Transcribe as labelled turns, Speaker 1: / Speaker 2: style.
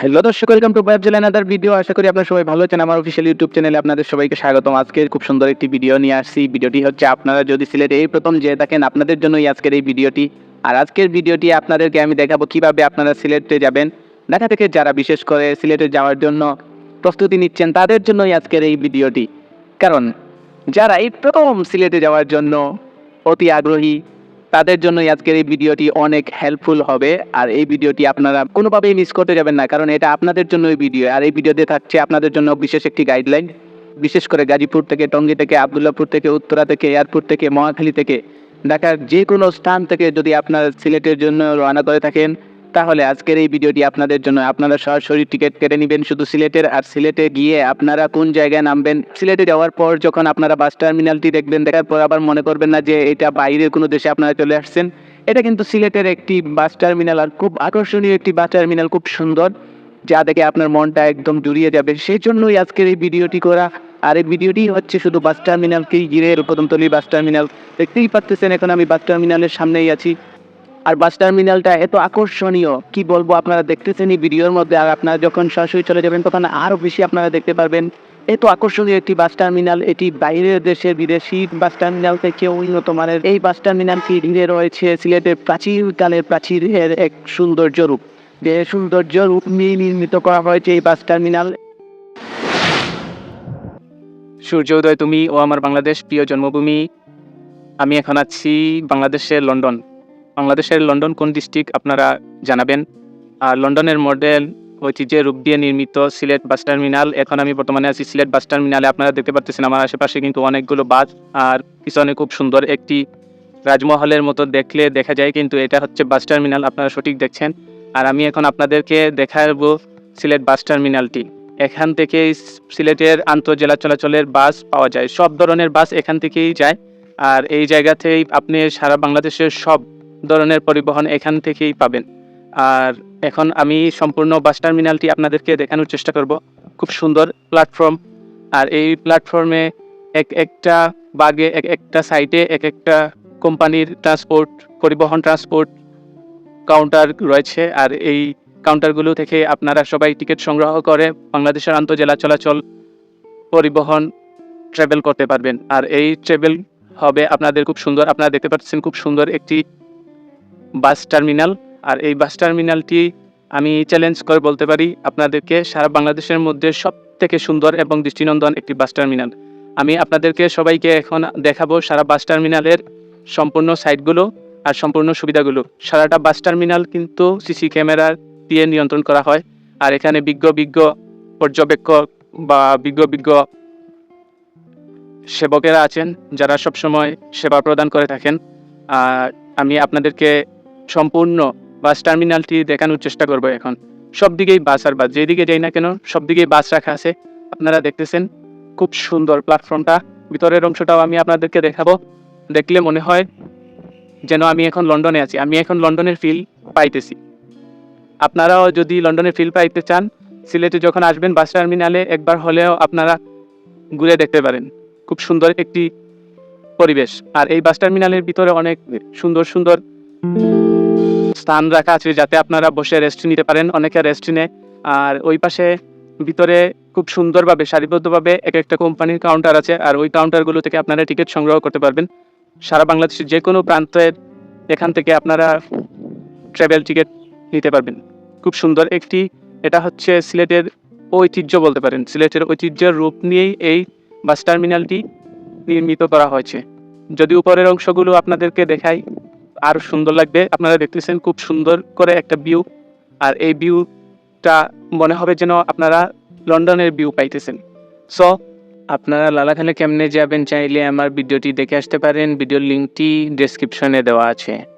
Speaker 1: Hello দর্শক welcome to web জেলা another video আশা করি আপনারা সবাই ভালো আছেন। আমার অফিসিয়াল ইউটিউব চ্যানেলে আপনাদের সবাইকে স্বাগতম। আজকে খুব সুন্দর একটি ভিডিও নিয়ে আসছি। ভিডিওটি হচ্ছে, আপনারা যদি সিলেটে এই প্রথম যেয়ে থাকেন, আপনাদের জন্যই আজকের এই ভিডিওটি আর আজকের ভিডিওটি আপনাদেরকে আমি দেখাবো কীভাবে আপনারা সিলেটে যাবেন। ঢাকা থেকে যারা বিশেষ করে সিলেটে যাওয়ার জন্য প্রস্তুতি নিচ্ছেন, তাদের জন্যই আজকের এই ভিডিওটি কারণ, যারা এই প্রথম সিলেটে যাওয়ার জন্য অতি আগ্রহী তাদের জন্য আজকের এই ভিডিওটি অনেক হেল্পফুল হবে। আর এই ভিডিওটি আপনারা কোনোভাবেই মিস করতে যাবেন না, কারণ এটা আপনাদের জন্য এই ভিডিও আর এই ভিডিওতে থাকছে আপনাদের জন্য বিশেষ একটি গাইডলাইন বিশেষ করে গাজীপুর থেকে, টঙ্গী থেকে, আবদুল্লাপুর থেকে, উত্তরা থেকে, এয়ারপোর্ট থেকে, মহাখালী থেকে, ঢাকার যে কোনো স্থান থেকে যদি আপনার সিলেটের জন্য রওনা করে থাকেন তাহলে আজকের এই ভিডিওটি আপনাদের জন্য। আপনারা সরাসরি টিকিট কেটে নেবেন শুধু সিলেটের, আর সিলেটে গিয়ে আপনারা কোন জায়গায় নামবেন? সিলেটে যাওয়ার পর যখন আপনারা বাস টার্মিনালটি দেখবেন, দেখার পর আবার মনে করবেন না যে এটা বাইরের কোনো দেশে আপনারা চলে আসছেন। এটা কিন্তু সিলেটের একটি বাস টার্মিনাল, আর খুব আকর্ষণীয় একটি বাস টার্মিনাল, খুব সুন্দর, যা দেখে আপনার মনটা একদম জুড়িয়ে যাবে। সেই জন্যই আজকের এই ভিডিওটি করা। আর এই ভিডিওটি হচ্ছে শুধু বাস টার্মিনালকেই ঘিরে প্রথমতলি বাস টার্মিনাল। দেখতেই পাচ্ছেন এখন আমি বাস টার্মিনালের সামনেই আছি। আর বাস টার্মিনালটা এত আকর্ষণীয়, কি বলব আপনারা দেখতেছেন এই ভিডিওর মধ্যে, আর আপনারা যখন সরাসরি চলে যাবেন, তখন আরও বেশি আপনারা দেখতে পারবেন। এত আকর্ষণীয় একটি বাস টার্মিনাল, এটি বাইরের দেশের বিদেশি বাস টার্মিনাল থেকে উন্নত মানের। এই বাস টার্মিনালটি ঘিরে রয়েছে সিলেটের প্রাচীনকালের প্রাচীরের এক সৌন্দর্য রূপ। যে সৌন্দর্য রূপ নিয়ে নির্মিত করা হয়েছে এই বাস টার্মিনাল।
Speaker 2: সূর্যোদয় তুমি ও আমার বাংলাদেশ প্রিয় জন্মভূমি। আমি এখন আছি বাংলাদেশের লন্ডন। বাংলাদেশের লন্ডন কোন ডিস্ট্রিক্ট আপনারা জানাবেন? আর লন্ডনের মডেল ঐতিহ্যের রূপ দিয়ে নির্মিত সিলেট বাস টার্মিনাল, এখন আমি বর্তমানে আছি সিলেট বাস টার্মিনালে। আপনারা দেখতে পাচ্ছেন আমার আশেপাশে কিন্তু অনেকগুলো বাস, আর পিছনে খুব সুন্দর একটি রাজমহলের মতো দেখলে দেখা যায় কিন্তু এটা হচ্ছে বাস টার্মিনাল, আপনারা সঠিক দেখছেন। আর আমি এখন আপনাদেরকে দেখাবো সিলেট বাস টার্মিনালটি। এখান থেকে সিলেটের আন্তঃজেলা চলাচলের বাস পাওয়া যায়। সব ধরনের বাস এখান থেকেই যায়। আর এই জায়গাতেই আপনি সারা বাংলাদেশের সব ধরনের পরিবহন এখান থেকেই পাবেন। আর এখন আমি সম্পূর্ণ বাস টার্মিনালটি আপনাদেরকে দেখানোর চেষ্টা করব। খুব সুন্দর প্ল্যাটফর্ম। আর এই প্ল্যাটফর্মে এক একটা বাগে, এক একটা সাইটে, এক একটা কোম্পানির ট্রান্সপোর্ট, পরিবহন ট্রান্সপোর্ট কাউন্টার রয়েছে। আর এই কাউন্টারগুলো থেকে আপনারা সবাই টিকিট সংগ্রহ করে বাংলাদেশের আন্তঃজেলা চলাচল, পরিবহন ট্রাভেল করতে পারবেন। আর এই ট্রাভেল হবে আপনাদের খুব সুন্দর, আপনারা দেখতে পাচ্ছেন খুব সুন্দর একটি বাস টার্মিনাল। আর এই বাস টার্মিনালটি আমি চ্যালেঞ্জ করে বলতে পারি আপনাদেরকে, সারা বাংলাদেশের মধ্যে সব থেকে সুন্দর এবং দৃষ্টিনন্দন একটি বাস টার্মিনাল। আমি আপনাদেরকে সবাইকে এখন দেখাবো সারা বাস টার্মিনালের সম্পূর্ণ সাইটগুলো আর সম্পূর্ণ সুবিধাগুলো। সারাটা বাস টার্মিনাল কিন্তু সিসি ক্যামেরা দিয়ে নিয়ন্ত্রণ করা হয়। আর এখানে বিজ্ঞ বিজ্ঞ পর্যবেক্ষক বা বিজ্ঞ বিজ্ঞ সেবকেরা আছেন, যারা সবসময় সেবা প্রদান করে থাকেন। আর আমি আপনাদেরকে সম্পূর্ণ বাস টার্মিনালটি দেখানোর চেষ্টা করব এখন। সব দিকেই বাস আর বাস, যেদিকে যাই না কেন, সব দিকেই বাস রাখা আছে। আপনারা দেখতেছেন খুব সুন্দর প্ল্যাটফর্মটা ভিতরের অংশটাও আমি আপনাদেরকে দেখাবো। দেখলে মনে হয় যেন আমি এখন লন্ডনে আছি। আমি এখন লন্ডনের ফিল পাইতেছি। আপনারাও যদি লন্ডনের ফিল পাইতে চান, সিলেটে যখন আসবেন, বাস টার্মিনালে একবার হলেও আপনারা ঘুরে দেখতে পারেন। খুব সুন্দর একটি পরিবেশ। আর এই বাস টার্মিনালের ভিতরে অনেক সুন্দর সুন্দর স্থান রাখা আছে যাতে আপনারা বসে রেস্ট নিতে পারেন, অনেকে রেস্ট নেয়। আর ওই পাশে ভিতরে খুব সুন্দরভাবে, সারিবদ্ধভাবে এক একটা কোম্পানির কাউন্টার আছে। আর ওই কাউন্টারগুলো থেকে আপনারা টিকিট সংগ্রহ করতে পারবেন। সারা বাংলাদেশের যে কোনো প্রান্তের এখান থেকে আপনারা ট্রাভেল টিকিট নিতে পারবেন। খুব সুন্দর একটি, এটা হচ্ছে সিলেটের ঐতিহ্য বলতে পারেন। সিলেটের ঐতিহ্যের রূপ নিয়েই এই বাস টার্মিনালটি নির্মিত করা হয়েছে। যদি উপরের অংশগুলো আপনাদেরকে দেখাই আরও সুন্দর লাগবে। আপনারা দেখতেছেন খুব সুন্দর করে একটা ভিউ আর এই ভিউটা মনে হবে যেন আপনারা লন্ডনের ভিউ পাইতেছেন। সো আপনারা লালাখানে কেমনে যাবেন চাইলে আমার ভিডিওটি দেখে আসতে পারেন। ভিডিওর লিঙ্কটি ডেসক্রিপশনে দেওয়া আছে।